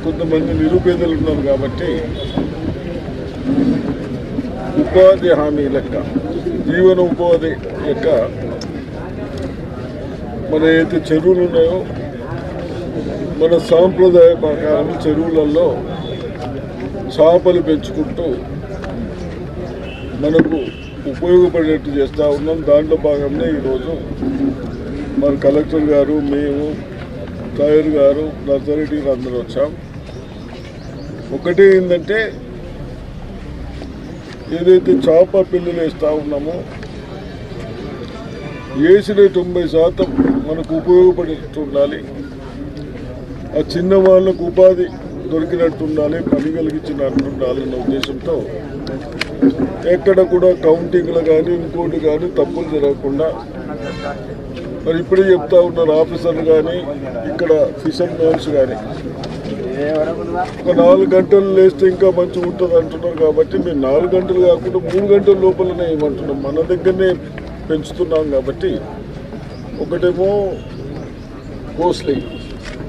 కొంతమంది నిరుపేదలు ఉన్నారు కాబట్టి ఉపాధి హామీ లెక్క జీవన ఉపాధి లెక్క మన ఏదైతే చెరువులు ఉన్నాయో మన సాంప్రదాయ ప్రకారం చెరువులలో చేపలు పెంచుకుంటూ మనకు ఉపయోగపడేట్టు చేస్తూ ఉన్నాం. దాంట్లో భాగంగా ఈరోజు మన కలెక్టర్ గారు మేము తాయూర్ గారు నర్సరెడ్డి గారు అందరూ వచ్చాం. ఒకటి ఏంటంటే ఏదైతే చేప పిల్లలు వేస్తూ ఉన్నామో వేసిన తొంభై శాతం మనకు ఉపయోగపడుతుండాలి ఆ చిన్న వాళ్ళకు ఉపాధి దొరికినట్టు ఉండాలి పని కలిగించినట్టు ఉండాలన్న ఉద్దేశంతో ఎక్కడ కూడా కౌంటింగ్లు కానీ ఇంకోటి కానీ తప్పులు జరగకుండా మరి ఇప్పుడే చెప్తా ఉన్నారు ఆఫీసర్లు కానీ ఇక్కడ ఫిషర్ మ్యాన్స్ కానీ ఒక నాలుగు గంటలు లేస్తే ఇంకా మంచిగా ఉంటుంది అంటున్నారు కాబట్టి మేము నాలుగు గంటలు కాకుండా మూడు గంటల లోపలనే ఏమంటున్నాం. మన దగ్గరనే పెంచుతున్నాం కాబట్టి ఒకటేమో కోస్లీ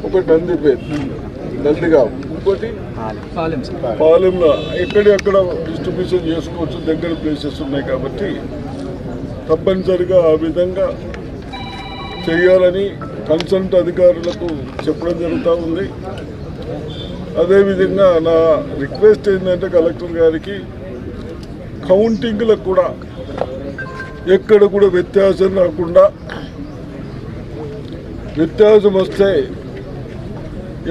ఒకటి నందిపేట్ నందిగా ఇంకోటి పాలెంలో. ఎక్కడెక్కడ డిస్ట్రిబ్యూషన్ చేసుకోవచ్చు దగ్గర ప్లేసెస్ ఉన్నాయి కాబట్టి తప్పనిసరిగా ఆ విధంగా చేయాలని కన్సల్ట్ అధికారులకు చెప్పడం జరుగుతూ ఉంది. అదేవిధంగా నా రిక్వెస్ట్ ఏంటంటే కలెక్టర్ గారికి కౌంటింగ్లకు కూడా ఎక్కడ కూడా వ్యత్యాసం రాకుండా వ్యత్యాసం వస్తే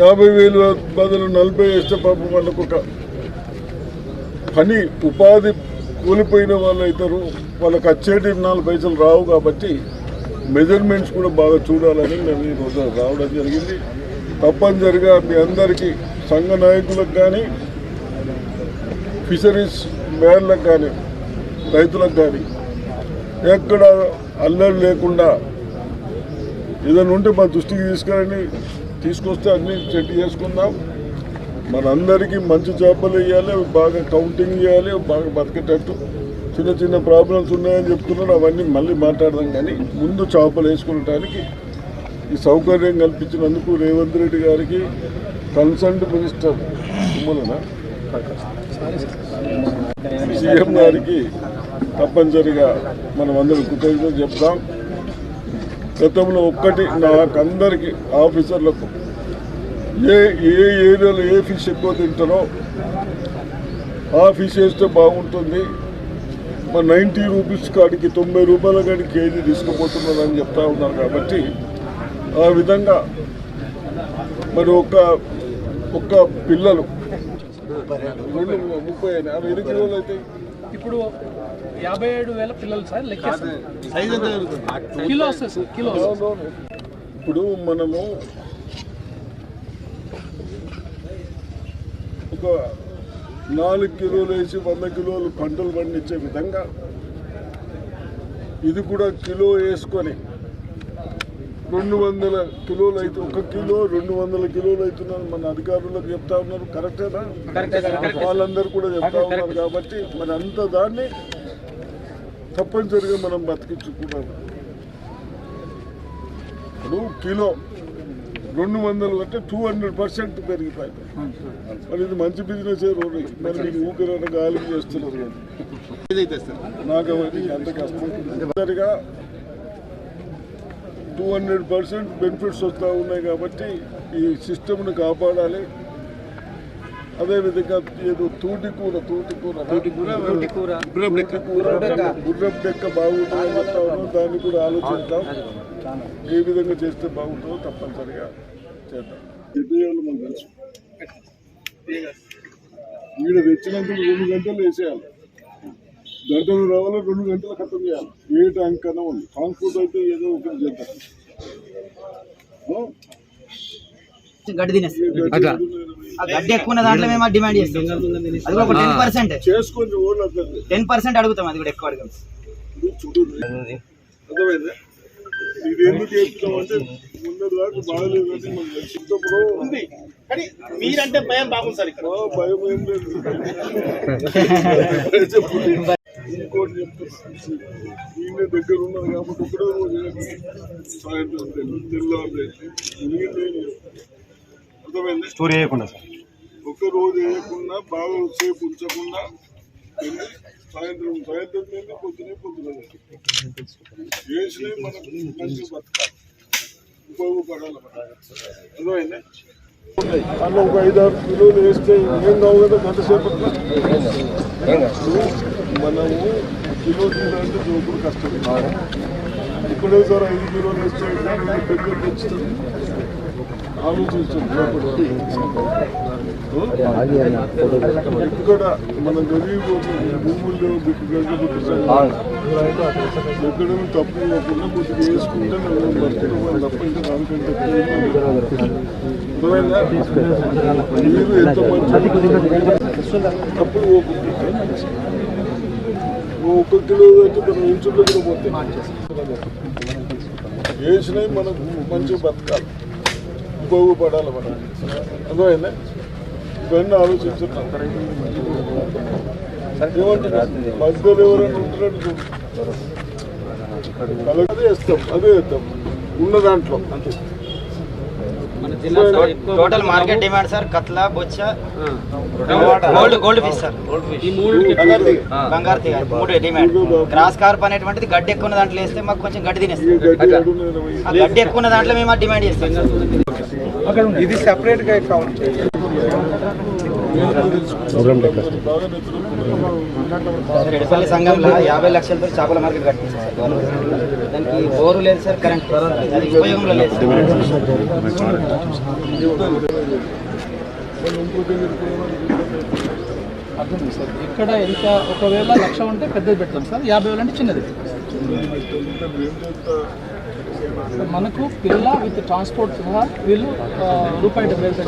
యాభై వేలు బదులు నలభై వేస్తే పాపం వాళ్ళకు ఒక పని ఉపాధి కోల్పోయిన వాళ్ళు అవుతారు వాళ్ళకి వచ్చేటి నాలుగు పైసలు రావు కాబట్టి మెజర్మెంట్స్ కూడా బాగా చూడాలని మేము ఈరోజు రావడం జరిగింది. తప్పనిసరిగా మీ అందరికీ సంఘ నాయకులకు కానీ ఫిషరీస్ మ్యాన్లకు కానీ రైతులకు కానీ ఎక్కడ అల్లరి లేకుండా ఏదైనా ఉంటే మా దృష్టికి తీసుకురండి. తీసుకొస్తే అన్ని చెట్టు చేసుకుందాం. మనందరికీ మంచి చేపలు వేయాలి బాగా కౌంటింగ్ చేయాలి బాగా బతికేటట్టు. చిన్న చిన్న ప్రాబ్లమ్స్ ఉన్నాయని చెప్తున్నాడు. అవన్నీ మళ్ళీ మాట్లాడదాం కానీ ముందు చేపలు వేసుకునేటానికి ఈ సౌకర్యం కల్పించినందుకు రేవంత్ రెడ్డి గారికి కన్సల్ట్ మినిస్టర్ మూలన సీఎం గారికి తప్పనిసరిగా మనం అందరం కృతజ్ఞతలు చెప్తాం. గతంలో ఒక్కటి నాకందరికి ఆఫీసర్లకు ఏ ఏ ఏరియాలో ఏ ఫిష్ ఎక్కువ తింటారో ఆ ఫిష్ వేస్తే బాగుంటుంది. మరి నైంటీ రూపీస్ కాడికి తొంభై రూపాయల కాడికి కేజీ తీసుకుపోతున్నారని చెప్తా ఉన్నారు కాబట్టి ఆ విధంగా మరి ఒక ఒక్క పిల్లలు రెండు ముప్పై అవి ఎన్ని కిలోలు అయితే? ఇప్పుడు యాభై ఏడు వేల పిల్లలు సార్ లెక్కేస్తాం కిలో వస్తుంది. ఇప్పుడు మనము ఒక నాలుగు కిలోలు వేసి వంద కిలోలు పంటలు పండించే విధంగా ఇది కూడా కిలో వేసుకొని రెండు వందల కిలోలు అయితే ఒక కిలో రెండు వందల కిలోలు అవుతున్నారు. మన అధికారులకు చెప్తా ఉన్నారు. కరెక్టేనా వాళ్ళందరూ కూడా చెప్తా ఉన్నారు కాబట్టి మరి అంత దాన్ని తప్పనిసరిగా మనం బతికించుకున్నాం ఇప్పుడు కిలో రెండు వందలు అంటే టూ హండ్రెడ్ పర్సెంట్ పెరిగిపోయింది. మరి ఇది మంచి బిజినెస్ రోడ్డు. మరి మీకు ఊపిరి గాలి చేస్తున్నారు. నాకు అవన్నీ ఎంత కష్టం? టూ హండ్రెడ్ పర్సెంట్ బెనిఫిట్స్ వస్తూ ఉన్నాయి కాబట్టి ఈ సిస్టమ్ను కాపాడాలి. అదేవిధంగా ఏదో తూటి కూర తూటి కూర తూటి కూర బాగుంటుందని దాన్ని కూడా ఆలోచిద్దాం ఏ విధంగా చేస్తే బాగుంటుందో తప్పనిసరిగా చేద్దాం. మనకు తెలుసు. ఈడ తెచ్చినందుకు రెండు గంటలు వేసేయాలి. గంటలు రావాలి రెండు గంటలు ఖతం చేయాలి. ఏ ట్యాంక్ కన్నా ఉంది. ట్రాన్స్పోర్ట్ అయితే ఏదో ఒకటి చేద్దాం? గడ్డి తినేస్తాం. ఆ గడ్డి ఎక్కువ ఉన్న దాంట్లో మేము డిమాండ్ చేస్తాం. అది కూడా టెన్ పర్సెంట్. టెన్ పర్సెంట్ అడుగుతాం అది కూడా ఎక్కువ అడగం. మీరంటే భయం బాగుంది సార్ ఇక్కడ. భయం ఏం లేదు. ఇంకోటి చెప్తాను ఈయన దగ్గర కాబట్టి ఒకటే రోజు సాయంత్రం తెల్లారు నీళ్ళు అర్థమైంది? స్టోరీ వేయకుండా సార్. ఒక రోజు వేయకుండా బాగా సేపు ఉంచకుండా సాయంత్రం సాయంత్రం వెళ్ళి పొద్దునే పొద్దున వేసినవి మనం మంచి బతకాలి. ఉపయోగపడాలి అర్థమైంది? అందులో ఒక ఐదు ఆరు కిలోలు వేస్తే ఏం కావు కదా గంట సేపట్లో మనము కిలో అంటే జోకులు కష్టం. ఇప్పుడే సార్ ఐదు కిలోలు వేస్తే పెద్దలు తెచ్చుతుంది ఆలోచించండి ఎక్కడ మన గరీబ్ భూముల్లో ఎక్కడ తప్పు లేకుండా కొద్దిగా వేసుకుంటే మనం బతుకుతాం తప్ప దానికంటే మీరు ఎంత మంచి తప్పు పోకుండా ఒక్క కిలో అయితే మనం ఇంచుల దగ్గర పోతే వేసినవి మనకు మంచిగా బతకాలి. ఉపయోగపడాలి మనం. అర్థమైందా? ఇవన్నీ ఆలోచించున్నాం మధ్యలో ఎవరైనా ఉంటున్నట్టు. అలాగే అదే వేస్తాం అదే వేస్తాం ఉన్న దాంట్లో. టోటల్ మార్కెట్ డిమాండ్ సార్ కట్ల బొచ్చ గోల్డ్ గోల్డ్ ఫిష్ సార్ బంగారు తీగ మూడు డిమాండ్ క్రాస్ కార్ప్ అనేటువంటిది గడ్డి ఎక్కువ ఉన్న దాంట్లో వేస్తే మాకు కొంచెం గడ్డి తినేస్తాం ఆ గడ్డి ఎక్కువ ఉన్న దాంట్లో మేము డిమాండ్ చేస్తాం. ఇది సెపరేట్గా రెడ్డిపల్లి సంఘంలో యాభై లక్షలతో చేపల మార్కెట్ కట్టించారు. దానికి బోరు లేదు సార్ కరెంట్ అది ఉపయోగంలో లేదు ఇక్కడ ఎంత ఒకవేళ లక్ష ఉంటే పెద్దది పెడతాం సార్ యాభై వేలు అంటే చిన్నది. మనకు పిల్ల విత్ ట్రాన్స్పోర్ట్ సహా వీళ్ళు రూపాయి డెబ్బై ఐదు